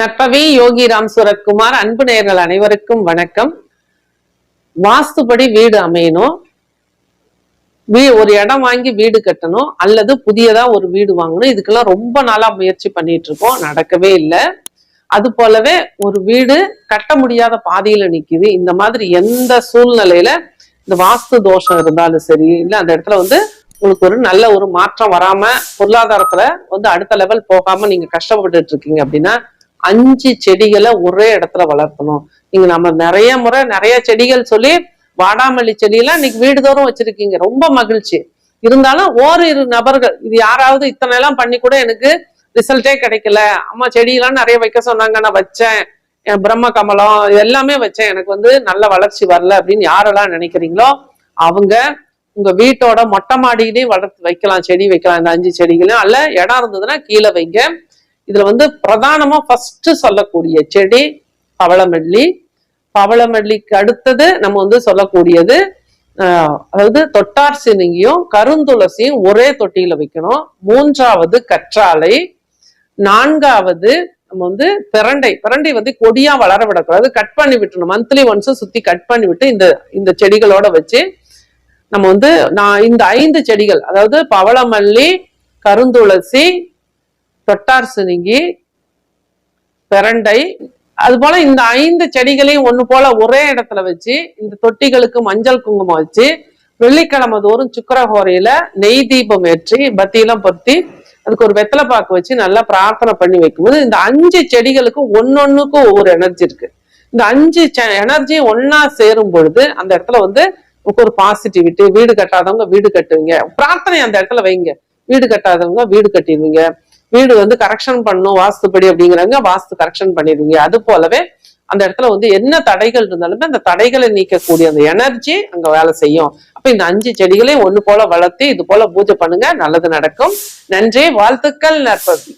நட்பவே யோகி ராம் சுரத்குமார் அன்பு நேர்கள் அனைவருக்கும் வணக்கம். வாஸ்துபடி வீடு அமையணும். வீ ஒரு இடம் வாங்கி வீடு கட்டணும் அல்லது புதியதா ஒரு வீடு வாங்கணும். இதுக்கெல்லாம் ரொம்ப நாளா முயற்சி பண்ணிட்டு இருக்கோம். நடக்கவே இல்லை. அது போலவே ஒரு வீடு கட்ட முடியாத பாதையில நிக்குது. இந்த மாதிரி எந்த சூழ்நிலையில இந்த வாஸ்து தோஷம் இருந்தாலும் சரி இல்ல அந்த இடத்துல வந்து உங்களுக்கு ஒரு நல்ல ஒரு மாற்றம் வராம பொருளாதாரத்துல வந்து அடுத்த லெவல் போகாம நீங்க கஷ்டப்பட்டுட்டு இருக்கீங்க அப்படின்னா அஞ்சு செடிகளை ஒரே இடத்துல வளர்த்தணும் நீங்க நம்ம நிறைய முறை நிறைய செடிகள் சொல்லி வாடாமல்லி செடியெல்லாம் இன்னைக்கு வீடுதோறும் வச்சிருக்கீங்க. ரொம்ப மகிழ்ச்சி. இருந்தாலும் ஓரிரு நபர்கள் இது யாராவது இத்தனை எல்லாம் பண்ணி கூட எனக்கு ரிசல்ட்டே கிடைக்கல. அம்மா செடியெல்லாம் நிறைய வைக்க சொன்னாங்க. நான் வச்சேன். என் பிரம்ம கமலம் எல்லாமே வச்சேன். எனக்கு வந்து நல்ல வளர்ச்சி வரல அப்படின்னு யாரெல்லாம் நினைக்கிறீங்களோ அவங்க உங்க வீட்டோட மொட்டை மாடியிலையும் வளர்த்து வைக்கலாம். செடி வைக்கலாம். இந்த அஞ்சு செடிகளையும். அல்ல இடம் இருந்ததுன்னா கீழே வைங்க. இதுல வந்து பிரதானமா ஃபர்ஸ்ட் சொல்லக்கூடிய செடி பவளமல்லி. பவளமல்லிக்கு அடுத்தது நம்ம வந்து சொல்லக்கூடியது அதாவது தொட்டார் சினிங்கியும் கருந்துளசியும் ஒரே தொட்டியில வைக்கணும். மூன்றாவது கற்றாழை நான்காவது நம்ம வந்து பிரண்டை. பிரண்டை வந்து கொடியா வளர விடக்கூடாது. கட் பண்ணி விட்டுணும். மந்த்லி ஒன்ஸ் சுத்தி கட் பண்ணி விட்டு இந்த இந்த செடிகளோட வச்சு நம்ம வந்து நான் இந்த ஐந்து செடிகள் அதாவது பவளமல்லி கருந்துளசி தொட்டார் சினுங்கி பெரண்டை. அது போல இந்த ஐந்து செடிகளையும் ஒண்ணு போல ஒரே இடத்துல வச்சு இந்த தொட்டிகளுக்கு மஞ்சள் குங்குமம் வச்சு வெள்ளிக்கிழமை தோறும் சுக்கரஹோரையில நெய் தீபம் ஏற்றி பத்தியெல்லாம் பொருத்தி அதுக்கு ஒரு வெத்தலை பாக்கு வச்சு நல்லா பிரார்த்தனை பண்ணி வைக்கும்போது இந்த அஞ்சு செடிகளுக்கும் ஒன்னொன்னுக்கும் ஒவ்வொரு எனர்ஜி இருக்கு. இந்த அஞ்சு எனர்ஜி ஒன்னா சேரும் பொழுது அந்த இடத்துல வந்து உங்களுக்கு ஒரு பாசிட்டிவிட்டி வீடு கட்டாதவங்க வீடு கட்டுவீங்க. பிரார்த்தனை அந்த இடத்துல வைங்க. வீடு கட்டாதவங்க வீடு கட்டிடுவீங்க. வீடு வந்து கரெக்ஷன் பண்ணும் வாஸ்துப்படி அப்படிங்கிறாங்க. வாஸ்து கரெக்ஷன் பண்ணிடுவீங்க. அது போலவே அந்த இடத்துல வந்து என்ன தடைகள் இருந்தாலுமே அந்த தடைகளை நீக்கக்கூடிய அந்த எனர்ஜி அங்க வேலை செய்யும். அப்ப இந்த அஞ்சு செடிகளையும் ஒண்ணு போல வளர்த்து இது போல பூஜை பண்ணுங்க. நல்லது நடக்கும். நன்றி. வாழ்த்துக்கள் நற்பதி